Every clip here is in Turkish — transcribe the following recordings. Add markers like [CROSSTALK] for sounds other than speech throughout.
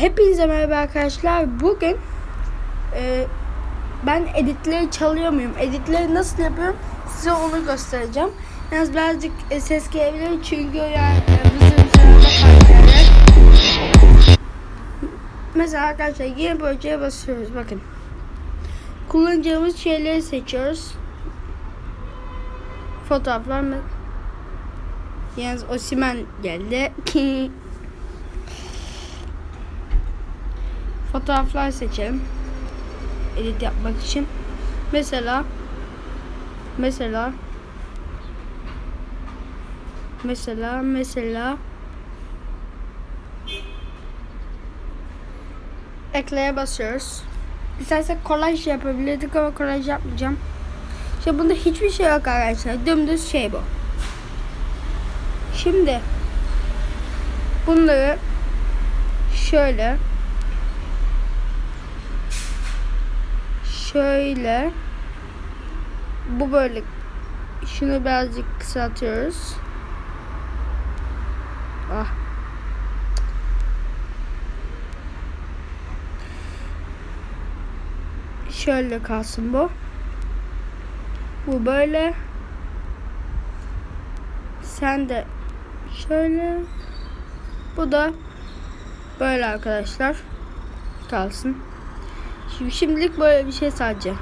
Hepinize merhaba arkadaşlar. Bugün e, ben editleri çalıyor muyum? Editleri nasıl yapıyorum? Size onu göstereceğim. Yalnız birazcık e, ses gelebilir çünkü yani e, Mesela arkadaşlar yeni projeye basıyoruz. Bakın. Kullanacağımız şeyleri seçiyoruz. Fotoğraflar mı? Yalnız Osimen geldi. [LAUGHS] Fotoğraflar seçelim. Edit yapmak için. Mesela mesela mesela mesela ekleye basıyoruz. İstersek kolaj yapabilirdik ama kolaj yapmayacağım. İşte bunda hiçbir şey yok arkadaşlar. Dümdüz şey bu. Şimdi bunları şöyle şöyle bu böyle şunu birazcık kısaltıyoruz. Ah. Şöyle kalsın bu. Bu böyle. Sen de şöyle. Bu da böyle arkadaşlar. Kalsın. Şimdi şimdilik böyle bir şey sadece.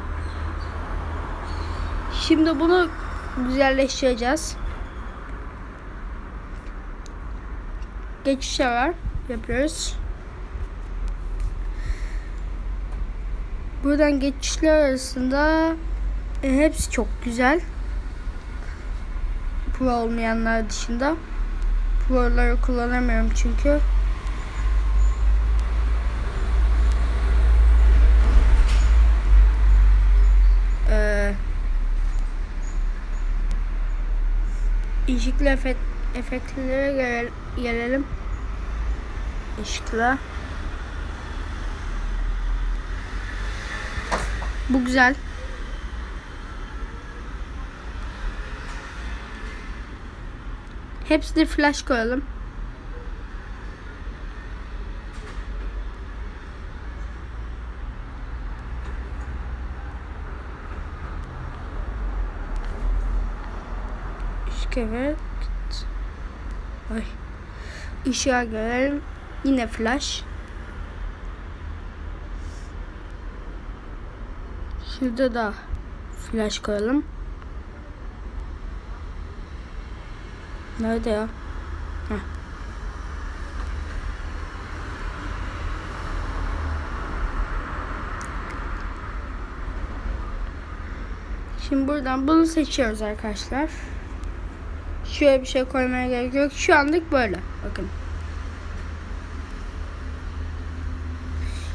Şimdi bunu güzelleştireceğiz. Geçişe var. Yapıyoruz. Buradan geçişler arasında e, hepsi çok güzel. Pro olmayanlar dışında. Pro'ları kullanamıyorum çünkü. Ee, ışıklı efekt, efektlere gel- gelelim. Işıkla. Bu güzel. Hepsini flash koyalım. Işık evet. Ay. Işığa gelelim. Yine flash. Şurada da flash koyalım. Nerede ya? Heh. Şimdi buradan bunu seçiyoruz arkadaşlar. Şöyle bir şey koymaya gerek yok. Şu anlık böyle. Bakın.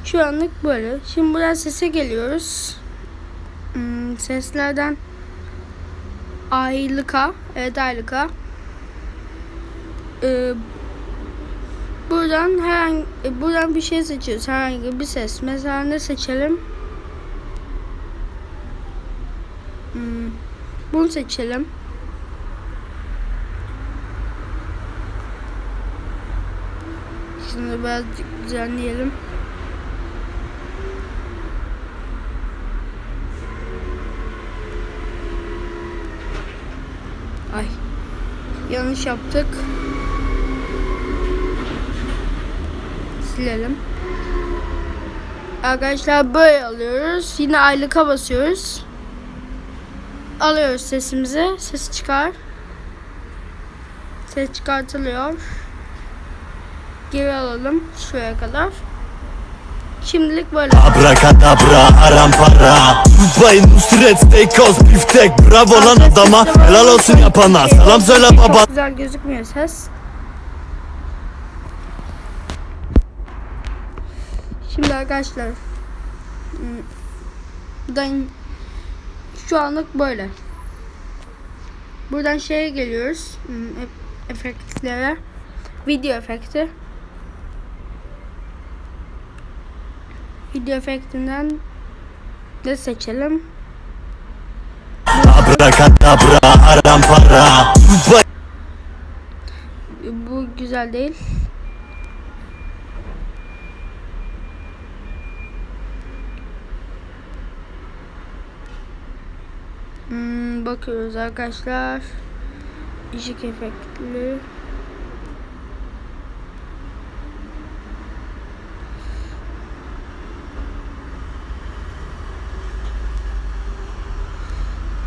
Şu anlık böyle. Şimdi buradan sese geliyoruz. Hmm, seslerden aylıka. Evet aylıka. Ee, buradan herhangi e, buradan bir şey seçiyoruz. Herhangi bir ses. Mesela ne seçelim? Hmm, bunu seçelim. Şunu birazcık düzenleyelim. Ay. Yanlış yaptık. Silelim. Arkadaşlar böyle alıyoruz. Yine aylıka basıyoruz. Alıyoruz sesimizi. Ses çıkar. Ses çıkartılıyor. Geri alalım şuraya kadar. Şimdilik böyle. Abrakadabra aram para Vay Nusret Steakhouse biftek Bravo lan adama Helal olsun yapana Selam söyle baba Çok güzel gözükmüyor ses. Şimdi arkadaşlar hmm, buradan şu anlık böyle. Buradan şeye geliyoruz. hmm, ef- Efektlere. Video efekti. video efektinden de seçelim. Bu güzel değil. Hmm, bakıyoruz arkadaşlar. Işık efektli.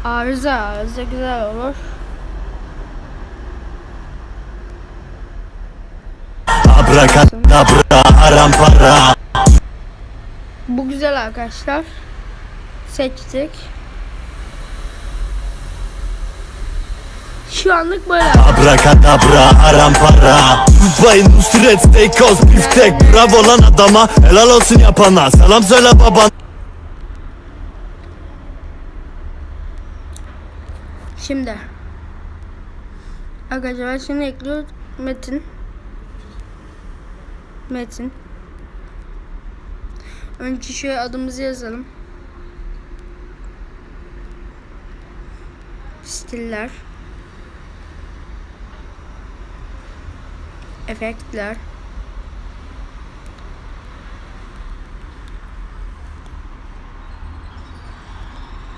Arıza, arıza güzel olur. Abrakadabra Bu güzel arkadaşlar. Seçtik. Şu anlık böyle. Abrakadabra aram para Vay Nusret Steakhouse biftek Bravo lan adama helal olsun yapana Selam söyle baban Şimdi. Arkadaşlar şimdi ekliyoruz. Metin. Metin. Önce şöyle adımızı yazalım. Stiller. Efektler.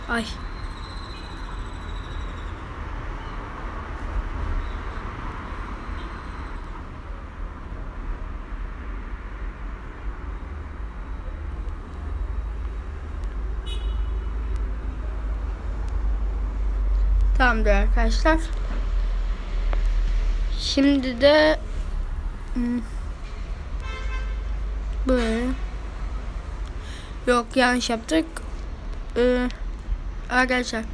Ay. Tamamdır arkadaşlar. Şimdi de hmm, böyle yok yanlış yaptık. Ee, arkadaşlar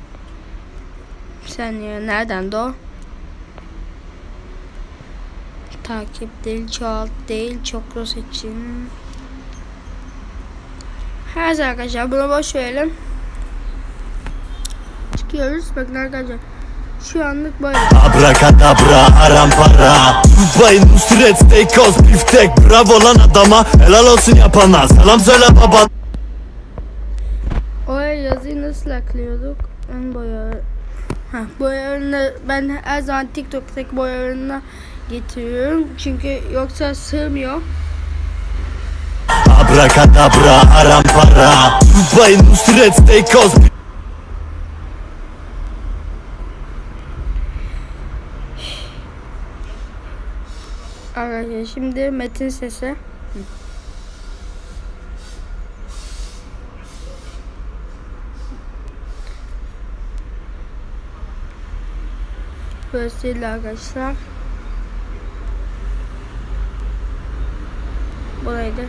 bir saniye nereden de? Takip değil, çoğalt değil, çoklu seçin. Her arkadaşlar bunu boş verelim. Çıkıyoruz. Bakın arkadaşlar. Şu anlık böyle. Abrakadabra aram para Vay Nusret Steakhouse biftek Bravo lan adama helal olsun yapana Selam söyle baban Oraya yazıyı nasıl ekliyorduk? Ön boya. Ha, boyalarını ben her zaman TikTok'taki boyalarını getiriyorum. Çünkü yoksa sığmıyor. Abrakadabra aram para Vay Nusret Steakhouse Arkadaşlar şimdi metin sesi. Burasıyla arkadaşlar. Buraydı.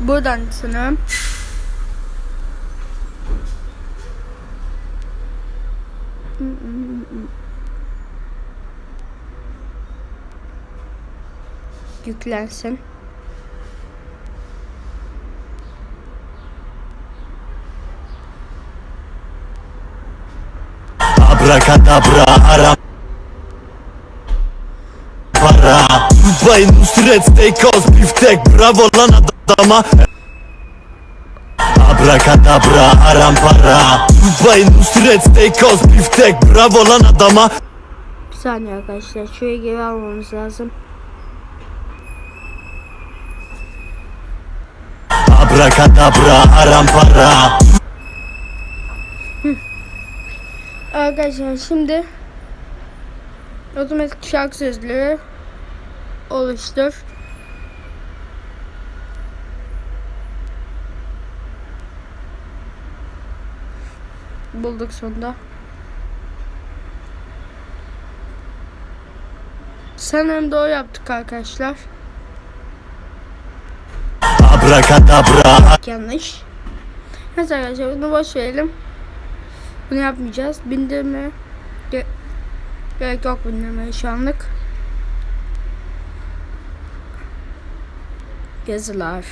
Buradan sanırım. Yüklensin. Abrakadabra aram para Vay Nusret Steakhouse biftek Bravo lan adama Abrakadabra aram para Vay Nusret Steakhouse biftek Bravo lan adama Bir saniye arkadaşlar. Şuraya geri almamız lazım. Abrakadabra aram para Arkadaşlar şimdi otomatik şarkı sözleri oluştur. Bulduk sonunda. Sanırım doğru yaptık arkadaşlar. Abrakadabra Yanlış. Neyse arkadaşlar bunu boş verelim. Bunu yapmayacağız. Bindirme. Ge- gerek yok bindirmeye şu anlık. Yazılar.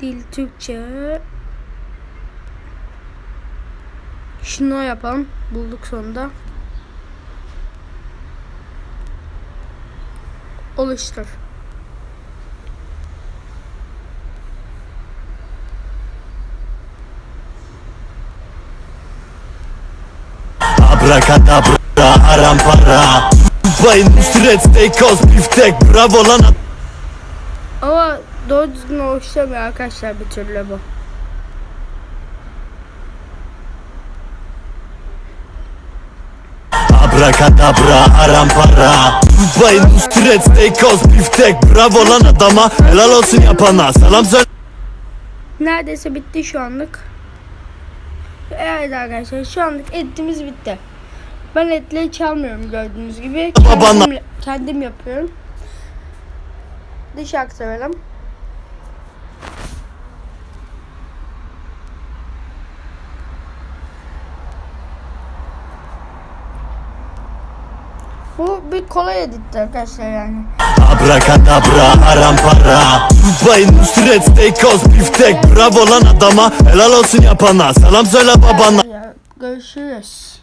Dil Türkçe. Şunu yapalım. Bulduk sonunda. Oluştur. Abrakadabra aram para. Vay Nusret Steakhouse biftek Bravo lan. Ama doğru düzgün oluşturamıyor arkadaşlar bir türlü bu. Abrakadabra aram para. Dubai Nusret Steakhouse biftek Bravo lan adama. Helal olsun yapana Selam söyle. Neredeyse bitti şu anlık. Evet arkadaşlar şu anlık editimiz bitti. Ben etleri çalmıyorum gördüğünüz gibi. Kendim, kendim yapıyorum. Dış aktaralım. Bu bir kolay editti arkadaşlar yani. Abrakadabra aram para Dubai Nusret Steakhouse biftek. Bravo lan adama. Helal olsun yapana. Selam söyle babana. Görüşürüz.